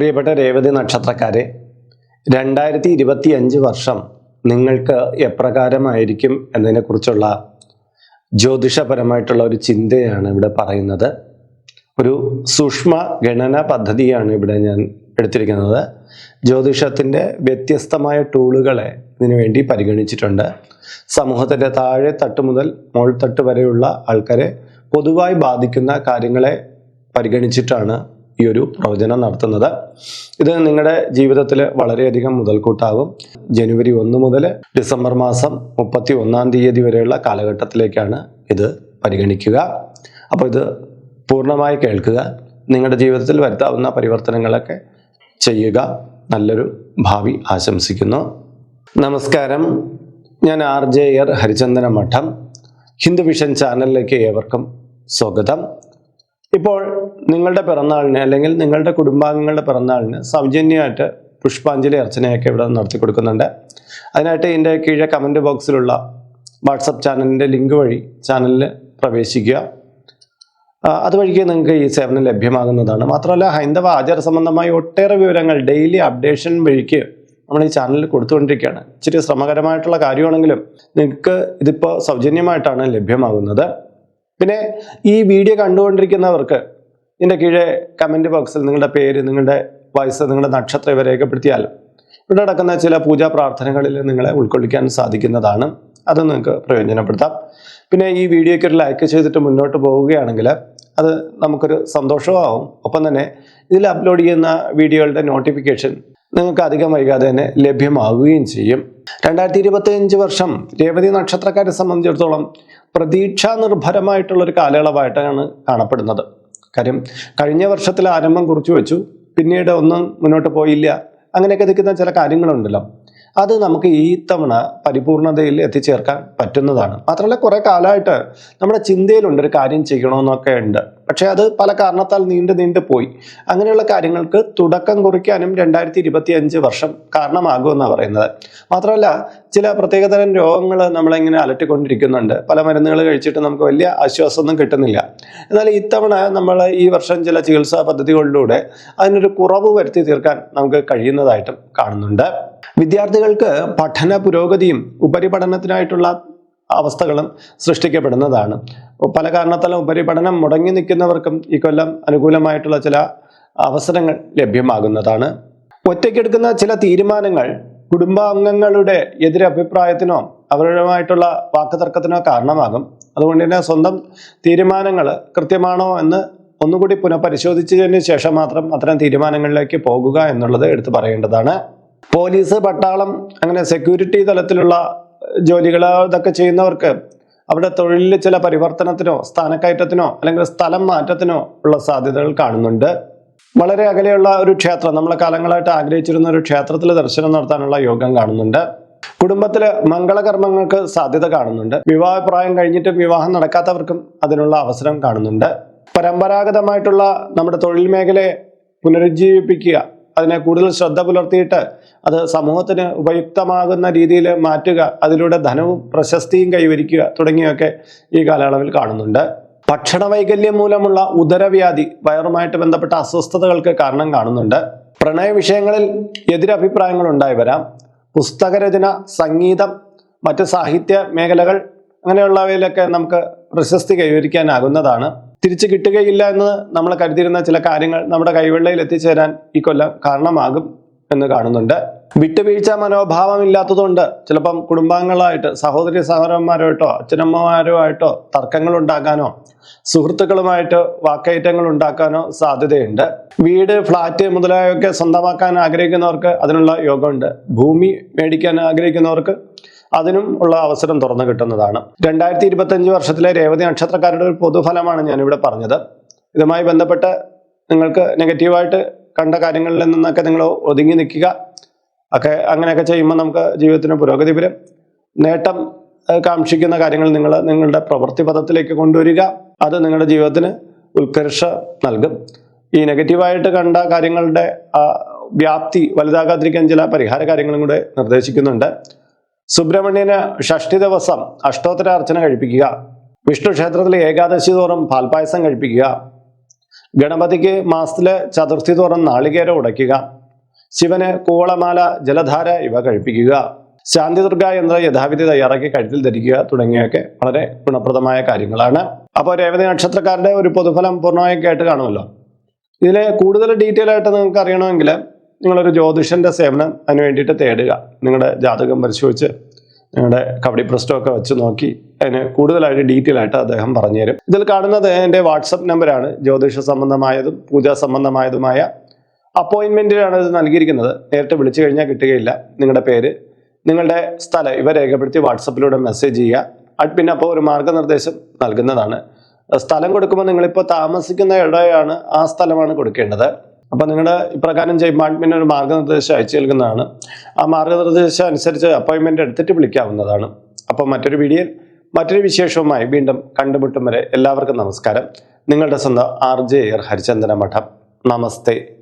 പ്രിയപ്പെട്ട രേവതി നക്ഷത്രക്കാരെ രണ്ടായിരത്തി ഇരുപത്തി അഞ്ച് വർഷം നിങ്ങൾക്ക് എപ്രകാരമായിരിക്കും എന്നതിനെക്കുറിച്ചുള്ള ജ്യോതിഷപരമായിട്ടുള്ള ഒരു ചിന്തയാണ് ഇവിടെ പറയുന്നത്. ഒരു സൂക്ഷ്മ ഗണന പദ്ധതിയാണ് ഇവിടെ ഞാൻ എടുത്തിരിക്കുന്നത്. ജ്യോതിഷത്തിന്റെ വ്യത്യസ്തമായ ടൂളുകളെ ഇതിനു വേണ്ടി പരിഗണിച്ചിട്ടുണ്ട്. സമൂഹത്തിന്റെ താഴെ തട്ട് മുതൽ മോൾത്തട്ട് വരെയുള്ള ആൾക്കാരെ പൊതുവായി ബാധിക്കുന്ന കാര്യങ്ങളെ പരിഗണിച്ചിട്ടാണ് ഈ ഒരു പ്രവചനം നടത്തുന്നത്. ഇത് നിങ്ങളുടെ ജീവിതത്തിൽ വളരെയധികം മുതൽക്കൂട്ടാകും. ജനുവരി ഒന്ന് മുതൽ ഡിസംബർ മാസം മുപ്പത്തി ഒന്നാം തീയതി വരെയുള്ള കാലഘട്ടത്തിലേക്കാണ് ഇത് പരിഗണിക്കുക. അപ്പോൾ ഇത് പൂർണമായി കേൾക്കുക. നിങ്ങളുടെ ജീവിതത്തിൽ വരുത്താവുന്ന പരിവർത്തനങ്ങളൊക്കെ ചെയ്യുക. നല്ലൊരു ഭാവി ആശംസിക്കുന്നു. നമസ്കാരം. ഞാൻ ആർ ജെ എർ ഹരിചന്ദന മഠം. ഹിന്ദു വിഷൻ ചാനലിലേക്ക് ഏവർക്കും സ്വാഗതം. ഇപ്പോൾ നിങ്ങളുടെ പിറന്നാളിന് അല്ലെങ്കിൽ നിങ്ങളുടെ കുടുംബാംഗങ്ങളുടെ പിറന്നാളിന് സൗജന്യമായിട്ട് പുഷ്പാഞ്ജലി അർച്ചനയൊക്കെ ഇവിടെ നടത്തി കൊടുക്കുന്നുണ്ട്. അതിനായിട്ട് ഇതിന്റെ കീഴെ കമന്റ് ബോക്സിലുള്ള വാട്സപ്പ് ചാനലിന്റെ ലിങ്ക് വഴി ചാനലിൽ പ്രവേശിക്കുക. അതുവഴിക്ക് നിങ്ങൾക്ക് ഈ സേവനം ലഭ്യമാകുന്നതാണ്. മാത്രമല്ല ഹൈന്ദവ ആചാര സംബന്ധമായ ഒട്ടേറെ വിവരങ്ങൾ ഡെയിലി അപ്ഡേഷൻ വഴിക്ക് നമ്മൾ ഈ ചാനലിൽ കൊടുത്തുകൊണ്ടിരിക്കുകയാണ്. ഇച്ചിരി ശ്രമകരമായിട്ടുള്ള കാര്യമാണെങ്കിലും നിങ്ങൾക്ക് ഇതിപ്പോൾ സൗജന്യമായിട്ടാണ് ലഭ്യമാകുന്നത്. പിന്നെ ഈ വീഡിയോ കണ്ടുകൊണ്ടിരിക്കുന്നവർക്ക് ഇതിന്റെ കീഴെ കമന്റ് ബോക്സിൽ നിങ്ങളുടെ പേര് നിങ്ങളുടെ വയസ്സ് നിങ്ങളുടെ നക്ഷത്രം ഇവ രേഖപ്പെടുത്തിയാൽ ഇവിടെ നടക്കുന്ന ചില പൂജാ പ്രാർത്ഥനകളിൽ നിങ്ങളെ ഉൾക്കൊള്ളിക്കാൻ സാധിക്കുന്നതാണ്. അത് നിങ്ങൾക്ക് പ്രയോജനപ്പെടുത്താം. പിന്നെ ഈ വീഡിയോയ്ക്ക് ഒരു ലൈക്ക് ചെയ്തിട്ട് മുന്നോട്ട് പോവുകയാണെങ്കിൽ അത് നമുക്കൊരു സന്തോഷമാവും ഒപ്പം തന്നെ ഇതിൽ അപ്ലോഡ് ചെയ്യുന്ന വീഡിയോകളുടെ നോട്ടിഫിക്കേഷൻ നിങ്ങൾക്ക് അധികം വൈകാതെ തന്നെ ലഭ്യമാവുകയും ചെയ്യും. രണ്ടായിരത്തി ഇരുപത്തി അഞ്ച് വർഷം രേവതി നക്ഷത്രക്കാരെ സംബന്ധിച്ചിടത്തോളം പ്രതീക്ഷാ നിർഭരമായിട്ടുള്ള ഒരു കാലയളവായിട്ടാണ് കാണപ്പെടുന്നത്. കാര്യം കഴിഞ്ഞ വർഷത്തിൽ ആരംഭം കുറിച്ചു വെച്ചു. പിന്നീട് ഒന്നും മുന്നോട്ട് പോയില്ല. അങ്ങനെയൊക്കെ നിൽക്കുന്ന ചില കാര്യങ്ങളുണ്ടല്ലോ. അത് നമുക്ക് ഈ തവണ പരിപൂർണതയിൽ എത്തിച്ചേർക്കാൻ പറ്റുന്നതാണ്. മാത്രമല്ല കുറേ കാലമായിട്ട് നമ്മുടെ ചിന്തയിലുണ്ട് ഒരു കാര്യം ചെയ്യണമെന്നൊക്കെ ഉണ്ട്. പക്ഷെ അത് പല കാരണത്താൽ നീണ്ടു നീണ്ടു പോയി. അങ്ങനെയുള്ള കാര്യങ്ങൾക്ക് തുടക്കം കുറിക്കാനും രണ്ടായിരത്തി ഇരുപത്തി അഞ്ച് വർഷം കാരണമാകുമെന്നാണ് പറയുന്നത്. മാത്രമല്ല ചില പ്രത്യേകതരം രോഗങ്ങൾ നമ്മളിങ്ങനെ അലട്ടിക്കൊണ്ടിരിക്കുന്നുണ്ട്. പല മരുന്നുകൾ കഴിച്ചിട്ട് നമുക്ക് വലിയ ആശ്വാസമൊന്നും കിട്ടുന്നില്ല. എന്നാൽ ഇത്തവണ നമ്മൾ ഈ വർഷം ചില ചികിത്സാ പദ്ധതികളിലൂടെ അതിനൊരു കുറവ് വരുത്തി തീർക്കാൻ നമുക്ക് കഴിയുന്നതായിട്ടും കാണുന്നുണ്ട്. വിദ്യാർത്ഥികൾക്ക് പഠന പുരോഗതിയും ഉപരിപഠനത്തിനായിട്ടുള്ള അവസ്ഥകളും സൃഷ്ടിക്കപ്പെടുന്നതാണ്. പല കാരണത്താലും ഉപരിപഠനം മുടങ്ങി നിൽക്കുന്നവർക്കും ഈ കൊല്ലം അനുകൂലമായിട്ടുള്ള ചില അവസരങ്ങൾ ലഭ്യമാകുന്നതാണ്. ഒറ്റയ്ക്കെടുക്കുന്ന ചില തീരുമാനങ്ങൾ കുടുംബാംഗങ്ങളുടെ എതിരഭിപ്രായത്തിനോ അവരുമായിട്ടുള്ള വാക്കുതർക്കത്തിനോ കാരണമാകും. അതുകൊണ്ട് തന്നെ സ്വന്തം തീരുമാനങ്ങൾ കൃത്യമാണോ എന്ന് ഒന്നുകൂടി പുനഃപരിശോധിച്ചതിന് ശേഷം മാത്രം അത്തരം തീരുമാനങ്ങളിലേക്ക് പോകുക എന്നുള്ളത് എടുത്തു പറയേണ്ടതാണ്. പോലീസ് പട്ടാളം അങ്ങനെ സെക്യൂരിറ്റി തലത്തിലുള്ള ജോലികൾ ഇതൊക്കെ ചെയ്യുന്നവർക്ക് അവരുടെ തൊഴിലിൽ ചില പരിവർത്തനത്തിനോ സ്ഥാനക്കയറ്റത്തിനോ അല്ലെങ്കിൽ സ്ഥലം മാറ്റത്തിനോ ഉള്ള സാധ്യതകൾ കാണുന്നുണ്ട്. വളരെ അകലെയുള്ള ഒരു ക്ഷേത്രം നമ്മളെ കാലങ്ങളായിട്ട് ആഗ്രഹിച്ചിരുന്ന ഒരു ക്ഷേത്രത്തിൽ ദർശനം നടത്താനുള്ള യോഗം കാണുന്നുണ്ട്. കുടുംബത്തിലെ മംഗളകർമ്മങ്ങൾക്ക് സാധ്യത കാണുന്നുണ്ട്. വിവാഹപ്രായം കഴിഞ്ഞിട്ടും വിവാഹം നടക്കാത്തവർക്കും അതിനുള്ള അവസരം കാണുന്നുണ്ട്. പരമ്പരാഗതമായിട്ടുള്ള നമ്മുടെ തൊഴിൽ മേഖലയെ പുനരുജ്ജീവിപ്പിക്കുക അതിനെ കൂടുതൽ ശ്രദ്ധ പുലർത്തിയിട്ട് അത് സമൂഹത്തിന് ഉപയുക്തമാകുന്ന രീതിയിൽ മാറ്റുക അതിലൂടെ ധനവും പ്രശസ്തിയും കൈവരിക്കുക തുടങ്ങിയൊക്കെ ഈ കാലയളവിൽ കാണുന്നുണ്ട്. ഭക്ഷണ വൈകല്യം മൂലമുള്ള ഉദരവ്യാധി വയറുമായിട്ട് ബന്ധപ്പെട്ട അസ്വസ്ഥതകൾക്ക് കാരണം കാണുന്നുണ്ട്. പ്രണയ വിഷയങ്ങളിൽ എതിരഭിപ്രായങ്ങൾ ഉണ്ടായി വരാം. പുസ്തകരചന സംഗീതം മറ്റ് സാഹിത്യ മേഖലകൾ അങ്ങനെയുള്ളവയിലൊക്കെ നമുക്ക് പ്രശസ്തി കൈവരിക്കാനാകുന്നതാണ്. തിരിച്ചു കിട്ടുകയില്ല എന്ന് നമ്മൾ കരുതിയിരുന്ന ചില കാര്യങ്ങൾ നമ്മുടെ കൈവെള്ളയിൽ എത്തിച്ചേരാൻ ഈ കൊല്ലം കാരണമാകും. എന്ന് കാണുന്നുണ്ട്. വിട്ടുവീഴ്ച മനോഭാവം ഇല്ലാത്തതുകൊണ്ട് ചിലപ്പം കുടുംബാംഗങ്ങളായിട്ട് സഹോദരി സഹോദരന്മാരുമായിട്ടോ അച്ഛനമ്മമാരുമായിട്ടോ തർക്കങ്ങൾ ഉണ്ടാക്കാനോ സുഹൃത്തുക്കളുമായിട്ട് വാക്കയറ്റങ്ങൾ ഉണ്ടാക്കാനോ സാധ്യതയുണ്ട്. വീട് ഫ്ലാറ്റ് മുതലായൊക്കെ സ്വന്തമാക്കാൻ ആഗ്രഹിക്കുന്നവർക്ക് അതിനുള്ള യോഗമുണ്ട്. ഭൂമി മേടിക്കാൻ ആഗ്രഹിക്കുന്നവർക്ക് അതിനും ഉള്ള അവസരം തുറന്നു കിട്ടുന്നതാണ്. രണ്ടായിരത്തി ഇരുപത്തി അഞ്ച് വർഷത്തിലെ രേവതി നക്ഷത്രക്കാരുടെ ഒരു പൊതുഫലമാണ് ഞാനിവിടെ പറഞ്ഞത്. ഇതുമായി ബന്ധപ്പെട്ട് നിങ്ങൾക്ക് നെഗറ്റീവായിട്ട് കണ്ട കാര്യങ്ങളിൽ നിന്നൊക്കെ നിങ്ങൾ ഒതുങ്ങി നിൽക്കുക. ഒക്കെ അങ്ങനെയൊക്കെ ചെയ്യുമ്പോൾ നമുക്ക് ജീവിതത്തിന് പുരോഗതി വരും. നേട്ടം കാക്ഷിക്കുന്ന കാര്യങ്ങൾ നിങ്ങൾ നിങ്ങളുടെ പ്രവൃത്തി പദത്തിലേക്ക് കൊണ്ടുവരിക. അത് നിങ്ങളുടെ ജീവിതത്തിന് ഉത്കർഷ നൽകും. ഈ നെഗറ്റീവായിട്ട് കണ്ട കാര്യങ്ങളുടെ വ്യാപ്തി വലുതാകാതിരിക്കാൻ ചില പരിഹാര കാര്യങ്ങളും കൂടെ നിർദ്ദേശിക്കുന്നുണ്ട്. സുബ്രഹ്മണ്യന് ഷഷ്ടി ദിവസം അഷ്ടോത്തര അർച്ചന കഴിപ്പിക്കുക. വിഷ്ണു ക്ഷേത്രത്തിലെ ഏകാദശി തോറും പാൽപായസം കഴിപ്പിക്കുക. ഗണപതിക്ക് മാസത്തിലെ ചതുർത്ഥി തോറും നാളികേര ഉടയ്ക്കുക. ശിവന് കൂവളമാല ജലധാര ഇവ കഴിപ്പിക്കുക. ശാന്തിദുർഗ എന്ന യഥാവിധി തയ്യാറാക്കി കഴുത്തിൽ ധരിക്കുക തുടങ്ങിയൊക്കെ വളരെ ഗുണപ്രദമായ കാര്യങ്ങളാണ്. അപ്പോൾ രേവതി നക്ഷത്രക്കാരുടെ ഒരു പൊതുഫലം പൂർണമായും കേട്ട് കാണുമല്ലോ. ഇതിലെ കൂടുതൽ ഡീറ്റെയിൽ ആയിട്ട് നിങ്ങൾക്ക് അറിയണമെങ്കിൽ നിങ്ങളൊരു ജ്യോതിഷന്റെ സേവനം അതിനു വേണ്ടിയിട്ട് തേടുക. നിങ്ങളുടെ ജാതകം പരിശോധിച്ച് നിങ്ങളുടെ കബഡി പ്രശ്നമൊക്കെ വെച്ച് നോക്കി അതിന് കൂടുതലായിട്ട് ഡീറ്റെയിൽ ആയിട്ട് അദ്ദേഹം പറഞ്ഞുതരും ഇതിൽ കാണുന്നത് എന്റെ വാട്സപ്പ് നമ്പറാണ് ജ്യോതിഷ സംബന്ധമായതും പൂജാ സംബന്ധമായതുമായ അപ്പോയിൻമെന്റിലാണ് ഇത് നൽകിയിരിക്കുന്നത്. നേരിട്ട് വിളിച്ചു കഴിഞ്ഞാൽ കിട്ടുകയില്ല നിങ്ങളുടെ പേര്. നിങ്ങളുടെ സ്ഥലം ഇവ രേഖപ്പെടുത്തി വാട്സപ്പിലൂടെ മെസ്സേജ് ചെയ്യുക. പിന്നെ അപ്പോൾ ഒരു മാർഗനിർദ്ദേശം നൽകുന്നതാണ്. സ്ഥലം കൊടുക്കുമ്പോൾ നിങ്ങളിപ്പോൾ താമസിക്കുന്ന ഇടയാണ് ആ സ്ഥലമാണ് കൊടുക്കേണ്ടത്. അപ്പോൾ നിങ്ങളുടെ ഇപ്രകാരം ചെയ്യുമ്പോൾ അഡ്മിൻ ഒരു മാർഗനിർദ്ദേശം അയച്ചു നൽകുന്നതാണ്. ആ മാർഗനിർദ്ദേശം അനുസരിച്ച് അപ്പോയിൻമെന്റ് എടുത്തിട്ട് വിളിക്കാവുന്നതാണ്. അപ്പോൾ മറ്റൊരു വീഡിയോ മറ്റൊരു വിശേഷവുമായി വീണ്ടും കണ്ടുമുട്ടും വരെ എല്ലാവർക്കും നമസ്കാരം. നിങ്ങളുടെ സ്വന്തം ആർ ജെ എയർ ഹരിചന്ദന മഠം. നമസ്തേ.